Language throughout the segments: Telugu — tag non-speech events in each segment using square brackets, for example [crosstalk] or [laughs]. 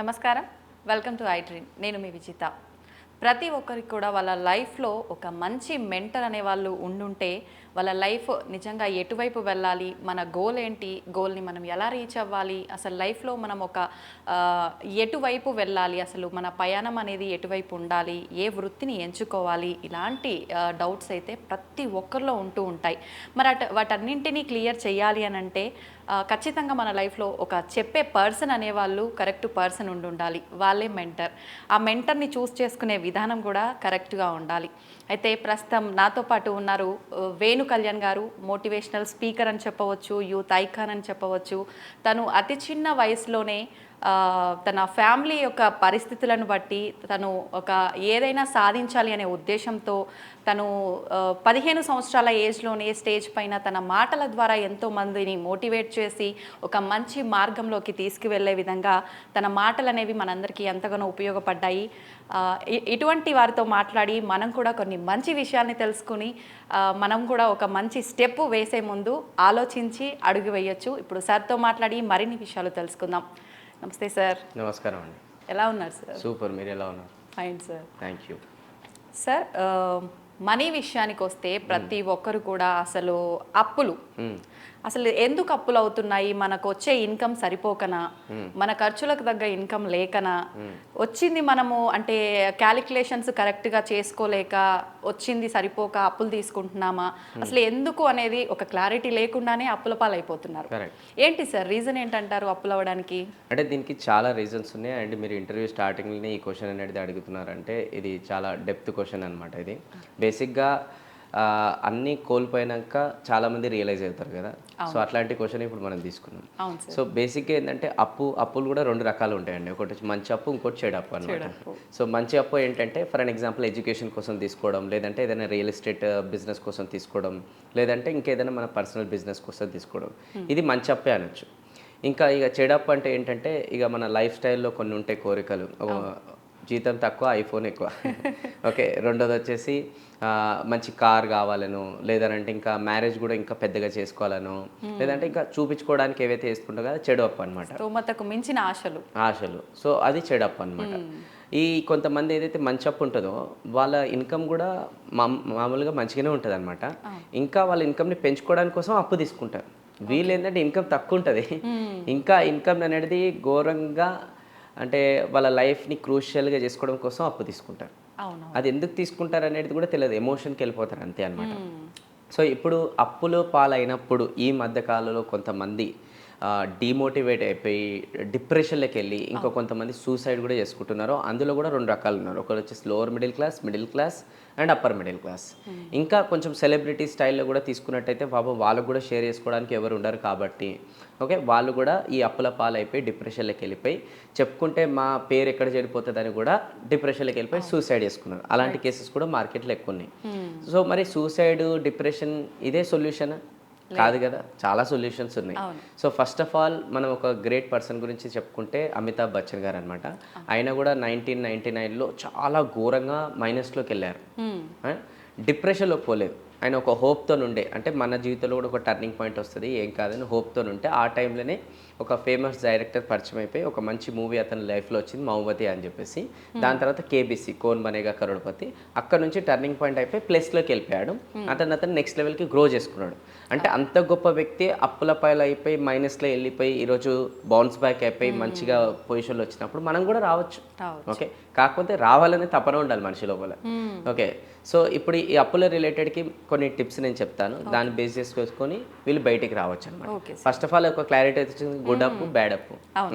నమస్కారం. వెల్కమ్ టు ఐ డ్రీమ్ నేను మీ విజిత. ప్రతి ఒక్కరికి కూడా వాళ్ళ లైఫ్లో ఒక మంచి మెంటర్ అనే వాళ్ళు ఉండుంటే వాళ్ళ లైఫ్ నిజంగా ఎటువైపు వెళ్ళాలి? మన గోల్ ఏంటి? గోల్ని మనం ఎలా రీచ్ అవ్వాలి? అసలు లైఫ్లో మనం ఒక ఎటువైపు వెళ్ళాలి? అసలు మన ప్రయాణం అనేది ఎటువైపు ఉండాలి? ఏ వృత్తిని ఎంచుకోవాలి? ఇలాంటి డౌట్స్ అయితే ప్రతి ఒక్కరిలో ఉంటూ ఉంటాయి. మరి అటు వాటన్నింటినీ క్లియర్ చేయాలి అని అంటే ఖచ్చితంగా మన లైఫ్లో ఒక చెప్పే పర్సన్ అనేవాళ్ళు కరెక్ట్ పర్సన్ ఉండి ఉండాలి. వాళ్ళే మెంటర్ ఆ మెంటర్ని చూస్ చేసుకునే విధానం కూడా కరెక్ట్గా ఉండాలి. అయితే ప్రస్తుతం నాతో పాటు ఉన్నారు వేణు కళ్యాణ్ గారు మోటివేషనల్ స్పీకర్ అని చెప్పవచ్చు యూత్ ఐకాన్ అని చెప్పవచ్చు. తను అతి చిన్న వయసులోనే తన ఫ్యామిలీ యొక్క పరిస్థితులను బట్టి తను ఒక ఏదైనా సాధించాలి అనే ఉద్దేశంతో తను పదిహేను సంవత్సరాల ఏజ్లోనే స్టేజ్ పైన తన మాటల ద్వారా ఎంతో మందిని మోటివేట్ చేసి ఒక మంచి మార్గంలోకి తీసుకువెళ్ళే విధంగా తన మాటలు అనేవి మనందరికీ ఎంతగానో ఉపయోగపడ్డాయి. ఇటువంటి వారితో మాట్లాడి మనం కూడా కొన్ని మంచి విషయాల్ని తెలుసుకుని మనం కూడా ఒక మంచి స్టెప్ వేసే ముందు ఆలోచించి అడుగు వేయొచ్చు. ఇప్పుడు సార్తో మాట్లాడి మరిన్ని విషయాలు తెలుసుకుందాం. నమస్తే సార్. నమస్కారం అండి. ఎలా ఉన్నారు సార్? సూపర్ మీరు ఎలా ఉన్నారు? Fine sir. Thank you. Sir money విషయానికి వస్తే ప్రతి ఒక్కరు కూడా అసలు అప్పులు. అసలు ఎందుకు అప్పులు అవుతున్నాయి? మనకు వచ్చే ఇన్కమ్ సరిపోకనా? మన ఖర్చులకు తగ్గ ఇన్కమ్ లేకనా? వచ్చింది మనము అంటే క్యాలిక్యులేషన్స్ కరెక్ట్గా చేసుకోలేక వచ్చింది సరిపోక అప్పులు తీసుకుంటున్నామా? అసలు ఎందుకు అనేది ఒక క్లారిటీ లేకుండానే అప్పుల పాలైపోతున్నారు. ఏంటి సార్ రీజన్ ఏంటంటారు అప్పులు అవ్వడానికి? అంటే దీనికి చాలా రీజన్స్ ఉన్నాయి. అండ్ మీరు ఇంటర్వ్యూ స్టార్టింగ్లోనే ఈ క్వశ్చన్ అనేది అడుగుతున్నారంటే ఇది చాలా డెప్త్ క్వశ్చన్ అనమాట ఇది. బేసిక్గా అన్నీ కోల్పోయినాక చాలామంది రియలైజ్ అవుతారు కదా. సో అట్లాంటి క్వశ్చన్ ఇప్పుడు మనం తీసుకున్నాం సో బేసిక్గా ఏంటంటే అప్పు అప్పులు కూడా రెండు రకాలు ఉంటాయండి. ఒకటి మంచి అప్పు ఇంకోటి చెడు అప్పు అనమాట సో మంచి అప్పు ఏంటంటే ఫర్ అన్ ఎగ్జాంపుల్ ఎడ్యుకేషన్ కోసం తీసుకోవడం లేదంటే ఏదైనా రియల్ ఎస్టేట్ బిజినెస్ కోసం తీసుకోవడం లేదంటే ఇంకేదైనా మన పర్సనల్ బిజినెస్ కోసం తీసుకోవడం. ఇది మంచి అప్పే అనొచ్చు. ఇంకా ఇక చెడు అప్పు అంటే ఏంటంటే ఇక మన లైఫ్ స్టైల్లో కొన్ని ఉంటాయి కోరికలు. జీతం తక్కువ ఐఫోన్ ఎక్కువ. [laughs] ఓకే రెండోది వచ్చేసి మంచి కార్ కావాలను లేదంటే ఇంకా మ్యారేజ్ కూడా ఇంకా పెద్దగా చేసుకోవాలను. లేదంటే ఇంకా చూపించుకోవడానికి ఏవైతే వేసుకుంటారో కదా చెడు అప్పు అనమాట స్తోమతకు మించిన ఆశలు. ఆశలు. సో అది చెడప్ అనమాట ఈ కొంతమంది ఏదైతే మంచి అప్పు ఉంటుందో వాళ్ళ ఇన్కమ్ కూడా మామ్- మామూలుగా మంచిగానే ఉంటుంది అనమాట ఇంకా వాళ్ళ ఇన్కమ్ని పెంచుకోవడానికి కోసం అప్పు తీసుకుంటారు. వీళ్ళు ఏంటంటే ఇన్కమ్ తక్కువ ఉంటుంది. ఇంకా ఇన్కమ్ అనేది ఘోరంగా అంటే వాళ్ళ లైఫ్ని క్రూషియల్గా చేసుకోవడం కోసం అప్పు తీసుకుంటారు. అది ఎందుకు తీసుకుంటారు అనేది కూడా తెలియదు. ఎమోషన్కి వెళ్ళిపోతారు అంతే అనమాట సో ఇప్పుడు అప్పులో పాలైనప్పుడు ఈ మధ్య కాలంలో కొంతమంది డిమోటివేట్ అయిపోయి డిప్రెషన్లోకి వెళ్ళి ఇంకో కొంతమంది సూసైడ్ కూడా చేసుకుంటున్నారు. అందులో కూడా రెండు రకాలు ఉన్నారు. ఒకరు వచ్చేసి lower middle class middle class and upper middle class ఇంకా కొంచెం సెలబ్రిటీ స్టైల్లో కూడా తీసుకున్నట్టయితే పాపం వాళ్ళకు కూడా షేర్ చేసుకోవడానికి ఎవరు ఉండరు కాబట్టి ఓకే వాళ్ళు కూడా ఈ అప్పుల పాలైపోయి డిప్రెషన్లోకి వెళ్ళిపోయి చెప్పుకుంటే మా పేరు ఎక్కడ చెడిపోతుందని కూడా డిప్రెషన్లోకి వెళ్ళిపోయి సూసైడ్ చేసుకున్నారు. అలాంటి కేసెస్ కూడా మార్కెట్లో ఎక్కువ ఉన్నాయి. సో మరి సూసైడ్ డిప్రెషన్ ఇదే సొల్యూషన్ కాదు కదా చాలా సొల్యూషన్స్ ఉన్నాయి. సో ఫస్ట్ ఆఫ్ ఆల్ మనం ఒక గ్రేట్ పర్సన్ గురించి చెప్పుకుంటే అమితాబ్ బచ్చన్ గారు అనమాట ఆయన కూడా నైన్టీన్ నైన్టీ నైన్లో చాలా ఘోరంగా మైనస్లోకి వెళ్ళారు. ఆ? డిప్రెషన్లోకి పోలేదు. ఆయన ఒక హోప్తో ఉండే అంటే మన జీవితంలో కూడా ఒక టర్నింగ్ పాయింట్ వస్తుంది. ఏం కాదని హోప్తో ఉంటే ఆ టైంలోనే ఒక ఫేమస్ డైరెక్టర్ పరిచయం అయిపోయి ఒక మంచి మూవీ అతని లైఫ్లో వచ్చింది మౌవతి అని చెప్పేసి. దాని తర్వాత కేబీసీ కోన్ బనేగా కరోడ్పతి. అక్కడ నుంచి టర్నింగ్ పాయింట్ అయిపోయి ప్లస్లోకి వెళ్ళిపోయాడు. అతను అతను నెక్స్ట్ లెవెల్కి గ్రో చేసుకున్నాడు. అంటే అంత గొప్ప వ్యక్తి అప్పుల పాయలు అయిపోయి మైనస్లో వెళ్ళిపోయి ఈరోజు బౌన్స్ బ్యాక్ అయిపోయి మంచిగా పొజిషన్లో వచ్చినప్పుడు మనం కూడా రావచ్చు. ఓకే కాకపోతే రావాలనే తపన ఉండాలి మనిషి లోపల. ఓకే సో ఇప్పుడు ఈ అప్పుల రిలేటెడ్కి కొన్ని టిప్స్ నేను చెప్తాను. దాన్ని బేస్ చేసుకొని వీళ్ళు బయటికి రావచ్చు అనమాట ఫస్ట్ ఆఫ్ ఆల్ ఒక క్లారిటీ వచ్చింది. Good up bad up.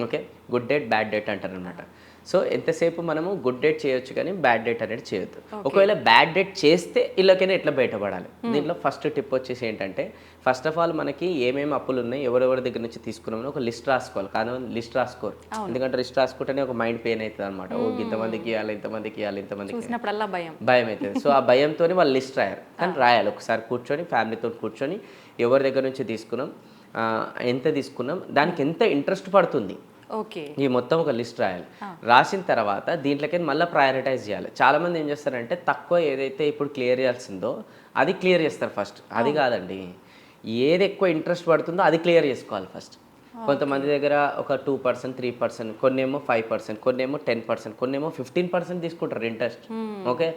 Okay? Good debt bad debt అంటారు అనమాట సో ఎంతసేపు మనము గుడ్ డేట్ చేయొచ్చు కానీ బ్యాడ్ డేట్ అనేది చేయొద్దు. ఒకవేళ బ్యాడ్ డేట్ చేస్తే ఇళ్ళకైనా ఎట్లా బయటపడాలి? దీంట్లో ఫస్ట్ టిప్ వచ్చేసి ఏంటంటే ఫస్ట్ ఆఫ్ ఆల్ మనకి ఏమేమి అప్పులు ఉన్నాయి ఎవరెవరి దగ్గర నుంచి తీసుకున్నామని ఒక లిస్ట్ రాసుకోవాలి. కానీ లిస్ట్ రాసుకోరు. ఎందుకంటే లిస్ట్ రాసుకుంటేనే ఒక మైండ్ పెయిన్ అవుతుంది అనమాట ఓ ఇంతమందికి ఇవ్వాలి ఇంతమందికి ఇవ్వాలి ఇంతమందికి భయం. భయం అవుతుంది. సో ఆ భయంతో వాళ్ళు లిస్ట్ రాయారు. [laughs] కానీ రాయాలి. ఒకసారి కూర్చొని ఫ్యామిలీతో కూర్చొని ఎవరి దగ్గర నుంచి తీసుకున్నాం ఎంత తీసుకున్నాం? దానికి ఎంత ఇంట్రెస్ట్ పడుతుంది? ఓకే. ఈ మొత్తం ఒక లిస్ట్ రాయాలి. రాసిన తర్వాత దీంట్లోకి మళ్ళీ ప్రయారిటైజ్ చేయాలి. చాలా మంది ఏం చేస్తారంటే తక్కువ ఏదైతే ఇప్పుడు క్లియర్ చేయాల్సిందో అది క్లియర్ చేస్తారు ఫస్ట్ అది కాదండి. ఏది ఎక్కువ ఇంట్రెస్ట్ పడుతుందో అది క్లియర్ చేసుకోవాలి ఫస్ట్ కొంతమంది దగ్గర ఒక టూ పర్సెంట్ త్రీ పర్సెంట్ కొన్నేమో ఫైవ్ పర్సెంట్ కొన్నేమో టెన్ పర్సెంట్ కొన్నేమో ఫిఫ్టీన్ పర్సెంట్ తీసుకుంటారు ఇంట్రెస్ట్ ఓకే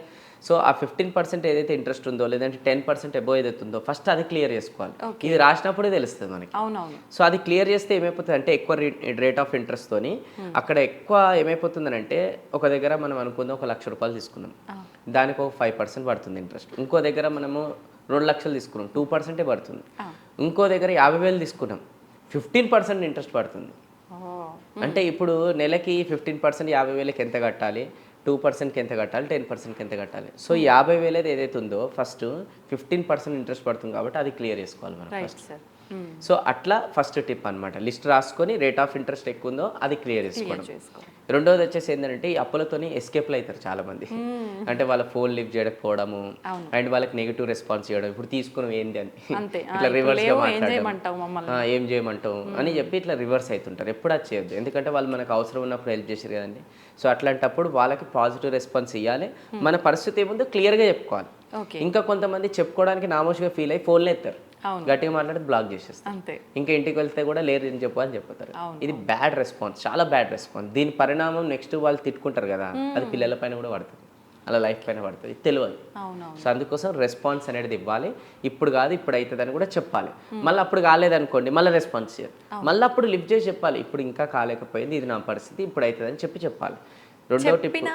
సో ఆ ఫిఫ్టీన్ పర్సెంట్ ఏదైతే ఇంట్రెస్ట్ ఉందో లేదంటే టెన్ పర్సెంట్ ఎబో ఏదైతే ఉందో ఫస్ట్ అది క్లియర్ చేసుకోవాలి. ఇది రాసినప్పుడే తెలుస్తుంది మనకి. సో అది క్లియర్ చేస్తే ఏమైపోతుంది అంటే ఎక్కువ రేట్ ఆఫ్ ఇంట్రెస్ట్ తోని అక్కడ ఎక్కువ ఏమైపోతుంది అంటే ఒక దగ్గర మనం అనుకుందాం ఒక లక్ష రూపాయలు తీసుకున్నాం. దానికి ఒక ఫైవ్ పర్సెంట్ పడుతుంది ఇంట్రెస్ట్ ఇంకో దగ్గర మనము రెండు లక్షలు తీసుకున్నాం. టూ పర్సెంటే పడుతుంది. ఇంకో దగ్గర యాభై వేలు తీసుకున్నాం. ఫిఫ్టీన్ పర్సెంట్ ఇంట్రెస్ట్ పడుతుంది. అంటే ఇప్పుడు నెలకి ఫిఫ్టీన్ పర్సెంట్ యాభై వేలకి ఎంత కట్టాలి? టూ పర్సెంట్కి ఎంత కట్టాలి? టెన్ పర్సెంట్కి ఎంత కట్టాలి? సో యాభై వేలది ఏదైతే ఉందో ఫస్ట్ ఫిఫ్టీన్ పర్సెంట్ ఇంట్రెస్ట్ పడుతుంది కాబట్టి అది క్లియర్ చేసుకోవాలి మనం రైట్ సార్ సో అట్లా ఫస్ట్ టిప్ అన్నమాట. లిస్ట్ రాసుకొని రేట్ ఆఫ్ ఇంట్రెస్ట్ ఎక్కువ ఉందో అది క్లియర్ చేసుకోవడం. చేసుకో రెండోది వచ్చేసి ఏంటంటే ఈ అప్పులతోని ఎస్కేప్లు అవుతారు చాలా మంది అంటే వాళ్ళ ఫోన్ లిఫ్ట్ చేయకపోవడము అండ్ వాళ్ళకి నెగిటివ్ రెస్పాన్స్ చేయడం ఇప్పుడు తీసుకున్నాం ఏంది అని. ఇట్లా రివర్స్ ఏం చేయమంటావు అని చెప్పి ఇట్లా రివర్స్ అవుతుంటారు ఎప్పుడు అది చేయొద్దు. ఎందుకంటే వాళ్ళు మనకు అవసరం ఉన్నప్పుడు హెల్ప్ చేశారు కదండి. సో అట్లాంటప్పుడు వాళ్ళకి పాజిటివ్ రెస్పాన్స్ ఇవ్వాలి మన పరిస్థితి ఏముందో క్లియర్గా చెప్పుకోవాలి. ఇంకా కొంతమంది చెప్పుకోవడానికి నామోషిగా ఫీల్ అయ్యి ఫోన్లో ఎత్తారు. గట్టిగా మాట్లాడి బ్లాక్ చేసేస్తారు అంతే. ఇంకా ఇంటికి వెళ్తే కూడా లేరు అని చెప్పు అని చెప్తారు. ఇది బ్యాడ్ రెస్పాన్స్ చాలా బ్యాడ్ రెస్పాన్స్ దీని పరిణామం నెక్స్ట్ వాళ్ళు తిట్టుకుంటారు కదా అది పిల్లల పైన కూడా పడుతుంది. అలా లైఫ్ పైన పడుతుంది. తెలియదు. సో అందుకోసం రెస్పాన్స్ అనేది ఇవ్వాలి. ఇప్పుడు కాదు ఇప్పుడు అవుతుందని కూడా చెప్పాలి. మళ్ళీ అప్పుడు కాలేదనుకోండి మళ్ళీ రెస్పాన్స్ చేయాలి. మళ్ళీ అప్పుడు లిఫ్ట్ చేసి చెప్పాలి. ఇప్పుడు ఇంకా కాలేకపోయింది ఇది నా పరిస్థితి ఇప్పుడు అవుతుందని చెప్పి చెప్పాలి. రెండో చెప్పిన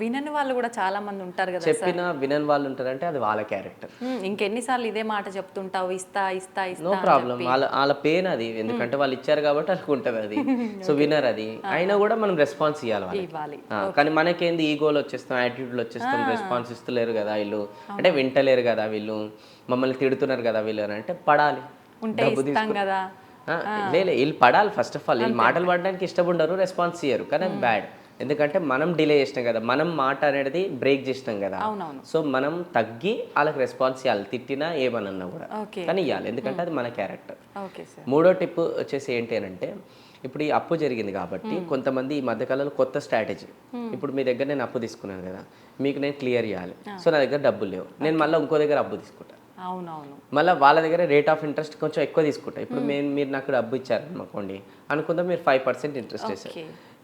వినని వాళ్ళు కూడా చాలా మంది ఉంటారు కదా చెప్పిన వినని వాళ్ళు ఉంటారంటే అది వాళ్ళ క్యారెక్టర్. ఉమ్, ఇంకెన్నిసార్లు ఇదే మాట చెప్తుంటావు ఇస్తా ఇస్తా నో ప్రాబ్లం. వాళ్ళ వాళ్ళ పెయిన్ అది. ఎందుకంటే వాళ్ళు ఇచ్చారు కాబట్టి [laughs] ఉంటుంది అది. సో వినర్ అది. అయినా కూడా మనం రెస్పాన్స్ ఇవ్వాలి. కానీ మనకేంది? ఈగోలు వచ్చేస్తాం యాటిట్యూడ్లు వచ్చేస్తాం రెస్పాన్స్ ఇస్తలేరు కదా వీళ్ళు. అంటే వింటలేరు కదా వీళ్ళు. మమ్మల్ని తిడుతున్నారు కదా వీళ్ళు అని అంటే పడాలి. ఉంటే ఇస్తాం కదా. లేలే వీళ్ళు పడాలి ఫస్ట్ ఆఫ్ ఆల్ వీళ్ళు మాటలు పడడానికి ఇష్టపడరు రెస్పాన్స్ ఇయ్యరు. కానీ అది బ్యాడ్ ఎందుకంటే మనం డిలే చేసినాం కదా మనం మాట అనేది బ్రేక్ చేసినాం కదా. సో మనం తగ్గి వాళ్ళకి రెస్పాన్స్ ఇవ్వాలి తిట్టినా ఏమనన్నా కూడా. కానీ ఇవ్వాలి ఎందుకంటే అది మన క్యారెక్టర్ మూడో టిప్ వచ్చేసి ఏంటి అని అంటే ఇప్పుడు ఈ అప్పు జరిగింది కాబట్టి కొంతమంది ఈ మధ్యకాలంలో కొత్త స్ట్రాటజీ ఇప్పుడు మీ దగ్గర నేను అప్పు తీసుకున్నాను కదా మీకు నేను క్లియర్ చేయాలి సో నా దగ్గర డబ్బులు లేవు. నేను మళ్ళీ ఇంకో దగ్గర అప్పు తీసుకుంటా. అవునవును. మళ్ళీ వాళ్ళ దగ్గర రేట్ ఆఫ్ ఇంట్రెస్ట్ కొంచెం ఎక్కువ తీసుకుంటా. ఇప్పుడు మేము మీరు నాకు డబ్బు ఇచ్చారు అనుకోండి అనుకుందాం మీరు ఫైవ్ పర్సెంట్ ఇంట్రెస్ట్ వేసారు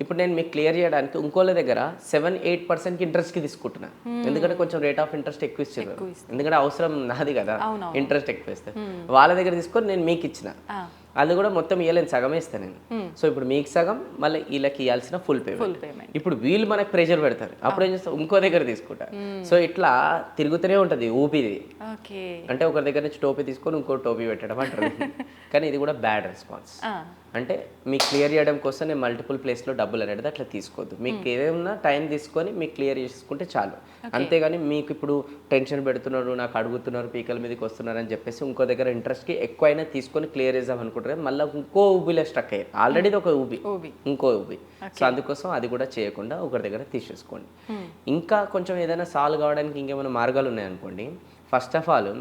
ఇప్పుడు నేను మీకు క్లియర్ చేయడానికి ఇంకోళ్ళ దగ్గర సెవెన్ ఎయిట్ పర్సెంట్కి ఇంట్రెస్ట్కి తీసుకుంటున్నా. ఎందుకంటే కొంచెం రేట్ ఆఫ్ ఇంట్రెస్ట్ ఎక్కువ ఇచ్చారు ఎందుకంటే అవసరం నాది కదా. ఇంట్రెస్ట్ ఎక్కువ ఇస్తే వాళ్ళ దగ్గర తీసుకొని నేను మీకు ఇచ్చిన. అది కూడా మొత్తం ఇవ్వలేను సగమే ఇస్తాను నేను సో ఇప్పుడు మీకు సగం మళ్ళీ వీళ్ళకి ఇవ్వాల్సిన ఫుల్ పేమెంట్ ఇప్పుడు వీళ్ళు మనకు ప్రెషర్ పెడతారు. అప్పుడు ఏం చేస్తాం ఇంకో దగ్గర తీసుకుంటా సో ఇట్లా తిరుగుతూనే ఉంటుంది ఊపిది అంటే ఒకరి దగ్గర నుంచి టోపీ తీసుకొని ఇంకో టోపీ పెట్టడం అంటారు. [laughs] కానీ ఇది కూడా బ్యాడ్ రెస్పాన్స్ అంటే మీకు క్లియర్ చేయడం కోసం నేను మల్టిపుల్ ప్లేస్లో డబ్బులు అనేది అట్లా తీసుకోవద్దు. మీకు ఏదైనా టైం తీసుకొని మీకు క్లియర్ చేసుకుంటే చాలు. అంతేగాని మీకు ఇప్పుడు టెన్షన్ పెడుతున్నారు నాకు అడుగుతున్నారు పీకల మీదకి వస్తున్నారు అని చెప్పేసి ఇంకో దగ్గర ఇంట్రెస్ట్కి ఎక్కువైనా తీసుకొని క్లియర్ చేద్దాం అనుకుంటారు మళ్ళీ ఇంకో ఊబిలో స్ట్రక్ అయ్యారు. ఆల్రెడీ ఒక ఊబి. ఊబి. ఇంకో ఊబి. సో అందుకోసం అది కూడా చేయకుండా ఒకరి దగ్గర తీసేసుకోండి. ఇంకా కొంచెం ఏదైనా సాల్వ్ కావడానికి ఇంకేమైనా మార్గాలు ఉన్నాయనుకోండి. ఫస్ట్ ఆఫ్ ఆల్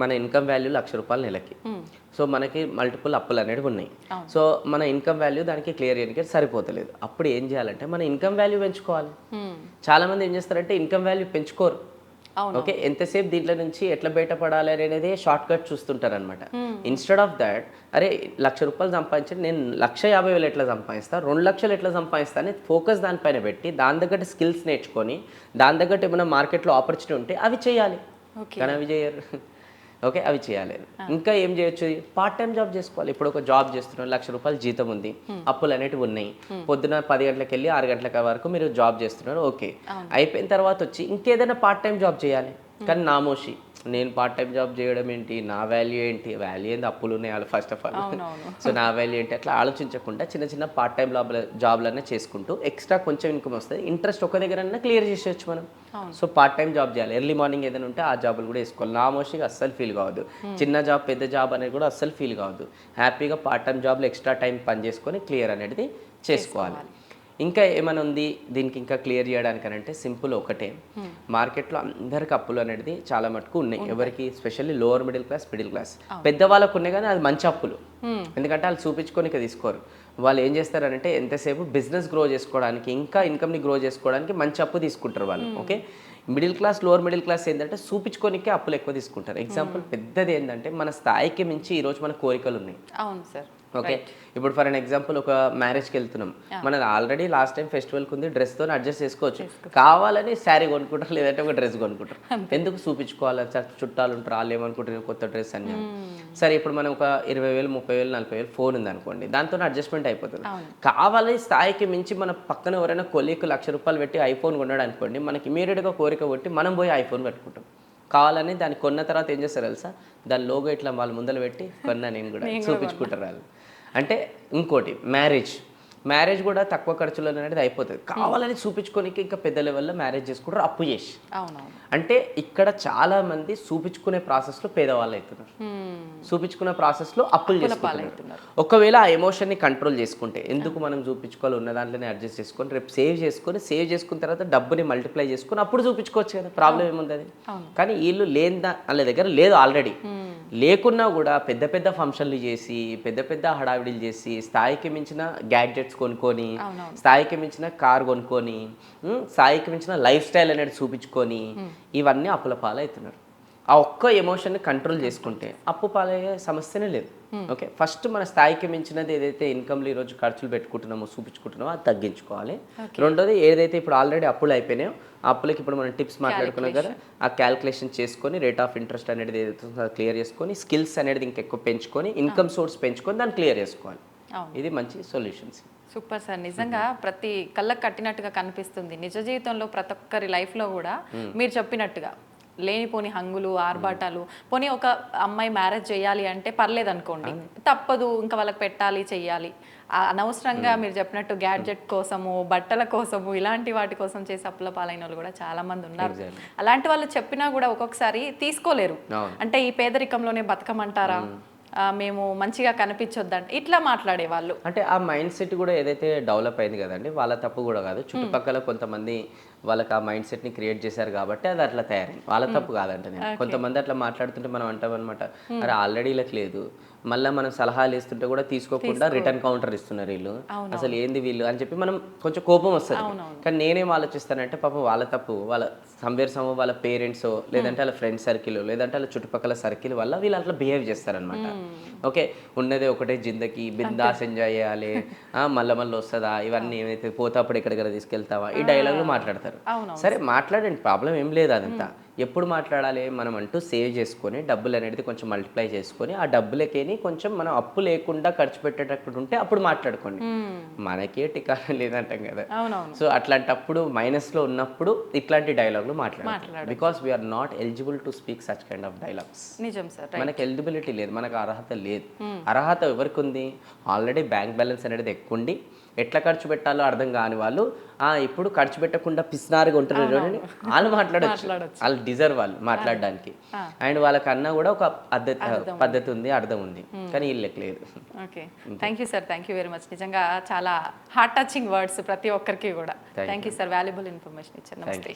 మన ఇన్కమ్ వాల్యూ లక్ష రూపాయలు నెలకి. సో మనకి మల్టిపుల్ అప్పులు అనేవి ఉన్నాయి. సో మన ఇన్కమ్ వాల్యూ దానికి క్లియర్ చేయడానికి సరిపోతలేదు. అప్పుడు ఏం చేయాలంటే మన ఇన్కమ్ వాల్యూ పెంచుకోవాలి. చాలా మంది ఏం చేస్తారంటే ఇన్కమ్ వాల్యూ పెంచుకోరు. ఓకే ఎంతసేపు దీంట్లో నుంచి ఎట్లా బయటపడాలి అనేది షార్ట్ కట్ చూస్తుంటారు అనమాట ఇన్స్టెడ్ ఆఫ్ దాట్ అరే లక్ష రూపాయలు సంపాదించండి నేను లక్ష యాభై వేలు ఎట్లా సంపాదిస్తా రెండు లక్షలు ఎట్లా సంపాదిస్తా అని ఫోకస్ దానిపైన పెట్టి దాని తగ్గట్టు స్కిల్స్ నేర్చుకొని దాని తగ్గట్టు ఏమైనా మార్కెట్లో ఆపర్చునిటీ ఉంటే అవి చేయాలి. కానీ అవి చేయరు. ఓకే? అవి చేయాలి. ఇంకా ఏం చేయొచ్చు? పార్ట్ టైం జాబ్ చేసుకోవాలి. ఇప్పుడు ఒక జాబ్ చేస్తున్నారు లక్ష రూపాయలు జీతం ఉంది. అప్పులు అనేటివి ఉన్నాయి. పొద్దున పది గంటలకు వెళ్ళి ఆరు గంటల వరకు మీరు జాబ్ చేస్తున్నారు. ఓకే. అయిపోయిన తర్వాత వచ్చి ఇంకేదైనా పార్ట్ టైం జాబ్ చేయాలి. కానీ నామోషి నేను పార్ట్ టైం జాబ్ చేయడం ఏంటి? నా వాల్యూ ఏంటి? వాల్యూ ఏంది? అప్పులు ఉన్నాయి వాళ్ళు ఫస్ట్ ఆఫ్ ఆల్ సో నా వాల్యూ ఏంటి? అట్లా ఆలోచించకుండా చిన్న చిన్న పార్ట్ టైం జాబ్ జాబ్లనే చేసుకుంటూ ఎక్స్ట్రా కొంచెం ఇన్కమ్ వస్తుంది. ఇంట్రెస్ట్ ఒక దగ్గర క్లియర్ చేసేయచ్చు మనం. సో పార్ట్ టైం జాబ్ చేయాలి. ఎర్లీ మార్నింగ్ ఏదైనా ఉంటే ఆ జాబులు కూడా వేసుకోవాలి. నా మోస్ట్గా అస్సలు ఫీల్ కావద్దు. చిన్న జాబ్ పెద్ద జాబ్ అనేది కూడా అస్సలు ఫీల్ కావద్దు. హ్యాపీగా పార్ట్ టైం జాబ్లో ఎక్స్ట్రా టైం పని చేసుకొని క్లియర్ అనేది చేసుకోవాలి. ఇంకా ఏమైనా ఉంది? దీనికి ఇంకా క్లియర్ చేయడానికి అంటే సింపుల్ ఒకటే. మార్కెట్లో అందరికి అప్పులు అనేది చాలా మటుకు ఉన్నాయి. ఎవరికి? Specially lower middle class middle class పెద్దవాళ్ళకు ఉన్నాయి కానీ అది మంచి అప్పులు. ఎందుకంటే వాళ్ళు చూపించుకొని తీసుకోరు. వాళ్ళు ఏం చేస్తారంటే ఎంతసేపు బిజినెస్ గ్రో చేసుకోవడానికి ఇంకా ఇన్కమ్ని గ్రో చేసుకోవడానికి మంచి అప్పు తీసుకుంటారు వాళ్ళు okay? Middle class lower middle class ఏంటంటే చూపించుకోనికే అప్పులు ఎక్కువ తీసుకుంటారు. ఎగ్జాంపుల్ పెద్దది ఏంటంటే మన స్థాయికి మించి ఈరోజు మన కోరికలు ఉన్నాయి. అవును సార్. ఓకే ఇప్పుడు ఫర్ అన్ ఎగ్జాంపుల్ ఒక మ్యారేజ్కి వెళ్తున్నాం. మనది ఆల్రెడీ లాస్ట్ టైం ఫెస్టివల్కి ఉంది డ్రెస్తో అడ్జస్ట్ చేసుకోవచ్చు. కావాలని శారీ కొనుక్కుంటారు లేదంటే ఒక డ్రెస్ కొనుక్కుంటారు. ఎందుకు చూపించుకోవాలి? చుట్టాలు ఉంటారు వాళ్ళు ఏమనుకుంటారు కొత్త డ్రెస్ అని సరే ఇప్పుడు మనం ఒక ఇరవై వేలు ముప్పై వేలు నలభై వేలు ఫోన్ ఉంది అనుకోండి దాంతో అడ్జస్ట్మెంట్ అయిపోతుంది కావాలి స్థాయికి మించి మన పక్కన ఎవరైనా కొలీకు లక్ష రూపాయలు పెట్టి ఐఫోన్ కొన్నాడు అనుకోండి మనకి ఇమీడియట్గా కోరిక కొట్టి మనం పోయి ఐఫోన్ పెట్టుకుంటాం. కావాలని దాన్ని కొన్న తర్వాత ఏం చేస్తారు తెలుసా? దాని లోగో ఇట్లా వాళ్ళ ముందర పెట్టి కొన్నా నేను కూడా. చూపించుకుంటారు వాళ్ళు. అంటే ఇంకోటి మ్యారేజ్ మ్యారేజ్ కూడా తక్కువ ఖర్చులో అనేది అయిపోతుంది. కావాలని చూపించుకోనికి ఇంకా పెద్ద లెవెల్లో మ్యారేజ్ చేసుకుంటారు అప్పు చేసి. అంటే ఇక్కడ చాలా మంది చూపించుకునే ప్రాసెస్లో పేదవాళ్ళు అవుతున్నారు. చూపించుకునే ప్రాసెస్లో అప్పులు చేసుకుంటున్నారు. ఒకవేళ ఆ ఎమోషన్ని కంట్రోల్ చేసుకుంటే ఎందుకు మనం చూపించుకోవాలి ఉన్న దాంట్లోనే అడ్జస్ట్ చేసుకొని రేపు సేవ్ చేసుకొని సేవ్ చేసుకున్న తర్వాత డబ్బుని మల్టిప్లై చేసుకొని అప్పుడు చూపించుకోవచ్చు కదా ప్రాబ్లం ఏముంది అది? కానీ వీళ్ళు లేని వాళ్ళ దగ్గర లేదు ఆల్రెడీ లేకున్నా కూడా పెద్ద పెద్ద ఫంక్షన్లు చేసి పెద్ద పెద్ద హడావిడిలు చేసి స్థాయికి మించిన గ్యాడ్జెట్స్ కొనుక్కొని స్థాయికి మించిన కార్ కొనుక్కొని స్థాయికి మించిన లైఫ్ స్టైల్ అనేది చూపించుకొని ఇవన్నీ అప్పుల పాలవుతున్నారు. ఆ ఒక్క ఎమోషన్ని కంట్రోల్ చేసుకుంటే అప్పు పాలయ్యే సమస్యనే లేదు. ఓకే ఫస్ట్ మన స్థాయికి మించినది ఏదైతే ఇన్కమ్లు ఈరోజు ఖర్చులు పెట్టుకుంటున్నామో చూపించుకుంటున్నామో అది తగ్గించుకోవాలి. రెండోది ఏదైతే ఇప్పుడు ఆల్రెడీ అప్పులు అయిపోయినాయో ఆ అప్పులకి ఇప్పుడు మనం టిప్స్ మాట్లాడుకున్నాం కదా ఆ క్యాల్కులేషన్ చేసుకొని రేట్ ఆఫ్ ఇంట్రెస్ట్ అనేది ఏదైతే క్లియర్ చేసుకొని స్కిల్స్ అనేది ఇంకెక్కువ పెంచుకొని ఇన్కమ్ సోర్స్ పెంచుకొని దాన్ని క్లియర్ చేసుకోవాలి. ఇది మంచి సొల్యూషన్స్ సూపర్ సార్ నిజంగా ప్రతి కళ్ళకు కట్టినట్టుగా కనిపిస్తుంది. నిజ జీవితంలో ప్రతి ఒక్కరి లైఫ్లో కూడా మీరు చెప్పినట్టుగా లేనిపోని హంగులు ఆర్భాటాలు. పోనీ ఒక అమ్మాయి మ్యారేజ్ చేయాలి అంటే పర్లేదు అనుకోండి తప్పదు ఇంకా వాళ్ళకి పెట్టాలి చెయ్యాలి. అనవసరంగా మీరు చెప్పినట్టు గ్యాడ్జెట్ కోసము బట్టల కోసము ఇలాంటి వాటి కోసం చేసి అప్పుల పాలైన వాళ్ళు కూడా చాలా మంది ఉన్నారు. అలాంటి వాళ్ళు చెప్పినా కూడా ఒక్కొక్కసారి తీసుకోలేరు. అంటే ఈ పేదరికంలోనే బతకమంటారా? ఆ, మేము మంచిగా కనిపించొద్దంటే. ఇట్లా మాట్లాడే వాళ్ళు అంటే ఆ మైండ్ సెట్ కూడా ఏదైతే డెవలప్ అయింది కదండి వాళ్ళ తప్పు కూడా కాదు. చుట్టుపక్కల కొంతమంది వాళ్ళకి ఆ మైండ్ సెట్ని క్రియేట్ చేశారు కాబట్టి అది అట్లా తయారైంది. వాళ్ళ తప్పు కాదంట నేను. కొంతమంది అట్లా మాట్లాడుతుంటే మనం అంటాం అనమాట అరే ఆల్రెడీ వీళ్ళకి లేదు. మళ్ళీ మనం సలహాలు ఇస్తుంటే కూడా తీసుకోకుండా రిటర్న్ కౌంటర్ ఇస్తున్నారు వీళ్ళు. అసలు ఏంది వీళ్ళు అని చెప్పి మనం కొంచెం కోపం వస్తుంది. కానీ నేనేం ఆలోచిస్తానంటే పాపం వాళ్ళ తప్పు వాళ్ళ సంవేర్ సమ వాళ్ళ పేరెంట్స్ లేదంటే వాళ్ళ ఫ్రెండ్ సర్కిల్ లేదంటే వాళ్ళ చుట్టుపక్కల సర్కిల్ వల్ల వీళ్ళు అట్లా బిహేవ్ చేస్తారనమాట ఓకే ఉన్నదే ఒకటే జిందకి బిందాస్ ఎంజాయ్ చేయాలి. ఆ, మళ్ళా మళ్ళీ వస్తుందా? ఇవన్నీ ఏమైతే పోతాప్పుడు ఎక్కడికక్కడ తీసుకెళ్తావా? ఈ డైలాగులు మాట్లాడతారు. సరే మాట్లాడండి ప్రాబ్లం ఏం లేదు అదంతా. ఎప్పుడు మాట్లాడాలి? మనం అంటూ సేవ్ చేసుకొని డబ్బులు అనేది కొంచెం మల్టిప్లై చేసుకొని ఆ డబ్బులకేని కొంచెం మనం అప్పు లేకుండా ఖర్చు పెట్టేటప్పుడు ఉంటే అప్పుడు మాట్లాడుకోండి. మనకే టికాణం లేదంటాం కదా. సో అట్లాంటప్పుడు మైనస్లో ఉన్నప్పుడు ఇట్లాంటి డైలాగులు మాట్లాడాలి because we are not eligible to speak such kind of dialogues నిజం సార్ మనకి ఎలిజిబిలిటీ లేదు మనకు అర్హత లేదు. అర్హత ఎవరికి ఉంది? ఆల్రెడీ బ్యాంక్ బ్యాలెన్స్ అనేది ఎక్కువ ఉండి ఎట్లా ఖర్చు పెట్టాలో అర్థం కాని వాళ్ళు ఆ ఇప్పుడు ఖర్చు పెట్టకుండా పిసినారుగా ఉంటారు వాళ్ళు మాట్లాడచ్చు. వాళ్ళు డిజర్వ్ వాళ్ళు మాట్లాడడానికి. అండ్ వాళ్ళకన్నా కూడా ఒక పద్ధతి పద్ధతి ఉంది అర్థం ఉంది. కానీ వీళ్ళకి లేదు. Okay. Thank you sir thank you very much నిజంగా చాలా హార్ట్ టచింగ్ వర్డ్స్ ప్రతి ఒక్కరికి కూడా. Thank you sir valuable information ఇచ్చారు. నమస్తే.